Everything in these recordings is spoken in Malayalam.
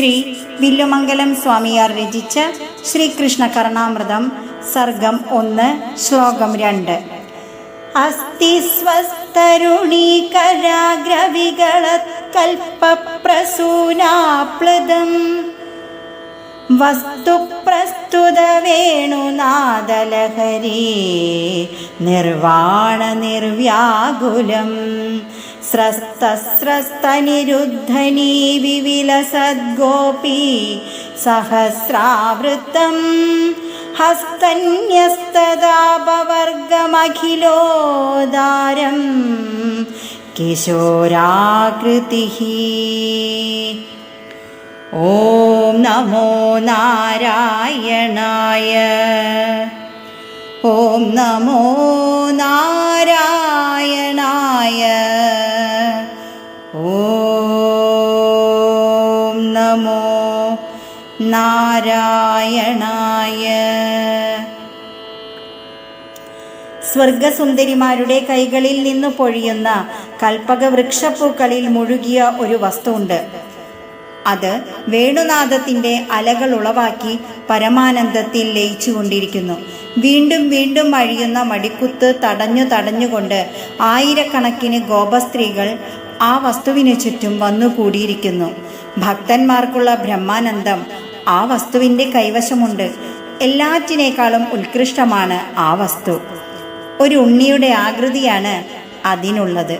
ശ്രീ വില്ലുമംഗലം സ്വാമിയാർ രചിച്ച ശ്രീകൃഷ്ണ കർണാമൃതം സർഗം ഒന്ന് ശ്ലോകം രണ്ട്. അസ്തി വസ്തുപ്രസ്തുത വേണുനാദലഹരി നിർവാണ നിർവ്യാകുലം സ്രസ്തസ്രസ്തനിരുദ്ധനീ വിവിലസദ്ഗോപി സഹസ്രാവൃത്തം ഹസ്തന്യസ്തദാപവർഗമഖിലോദാരം കിശോരാകൃതി ഓം നമോ നാരായണായ ഓം നമോ നാരായണായ നാരായണായ. സ്വർഗസുന്ദരിമാരുടെ കൈകളിൽ നിന്ന് പൊഴിയുന്ന കൽപ്പക വൃക്ഷപ്പൂക്കളിൽ മുഴുകിയ ഒരു വസ്തുണ്ട്. അത് വേണുനാദത്തിന്റെ അലകൾ ഉളവാക്കി പരമാനന്ദത്തിൽ ലയിച്ചുകൊണ്ടിരിക്കുന്നു വീണ്ടും വീണ്ടും അഴിയുന്ന മടിക്കുത്ത് തടഞ്ഞു തടഞ്ഞുകൊണ്ട് ആയിരക്കണക്കിന് ഗോപസ്ത്രീകൾ ആ വസ്തുവിനു ചുറ്റും വന്നുകൂടിയിരിക്കുന്നു. ഭക്തന്മാർക്കുള്ള ബ്രഹ്മാനന്ദം ആ വസ്തുവിന്റെ കൈവശമുണ്ട്. എല്ലാറ്റിനേക്കാളും ഉത്കൃഷ്ടമാണ് ആ വസ്തു. ഒരു ഉണ്ണിയുടെ ആകൃതിയാണ് അതിനുള്ളത്.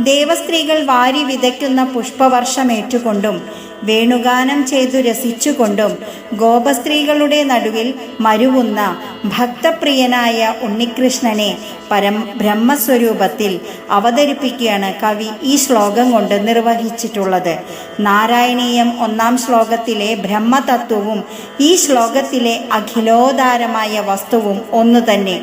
ദേവസ്ത്രീകൾ വാരി വിതയ്ക്കുന്ന പുഷ്പവർഷമേറ്റുകൊണ്ടും വേണുഗാനം ചെയ്തു രസിച്ചുകൊണ്ടും ഗോപസ്ത്രീകളുടെ നടുവിൽ മരുവുന്ന ഭക്തപ്രിയനായ ഉണ്ണികൃഷ്ണനെ പരം ബ്രഹ്മസ്വരൂപത്തിൽ അവതരിപ്പിക്കുകയാണ് കവി ഈ ശ്ലോകം കൊണ്ട് നിർവഹിച്ചിട്ടുള്ളത്. നാരായണീയം ഒന്നാം ശ്ലോകത്തിലെ ബ്രഹ്മതത്വവും ഈ ശ്ലോകത്തിലെ അഖിലോദാരമായ വസ്തുവും ഒന്നു തന്നെ.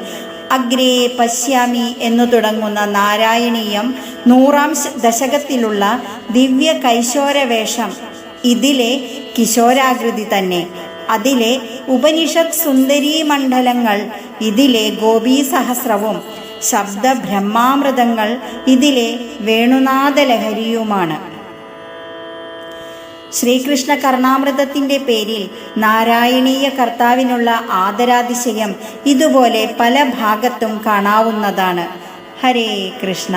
അഗ്രേ പശ്യാമി എന്നു തുടങ്ങുന്ന നാരായണീയം നൂറാം ദശകത്തിലുള്ള ദിവ്യ കൈശോരവേഷം ഇതിലെ കിശോരാകൃതി തന്നെ. അതിലെ ഉപനിഷത് സുന്ദരീ മണ്ഡലങ്ങൾ ഇതിലെ ഗോപീ സഹസ്രവും ശബ്ദ ബ്രഹ്മാമൃതങ്ങൾ ഇതിലെ വേണുനാഥലഹരിയുമാണ് ശ്രീകൃഷ്ണ കർണാമൃതത്തിന്റെ പേരിൽ നാരായണീയ കർത്താവിനുള്ള ആദരാതിശയം ഇതുപോലെ പല ഭാഗത്തും കാണാവുന്നതാണ്. ഹരേ കൃഷ്ണ.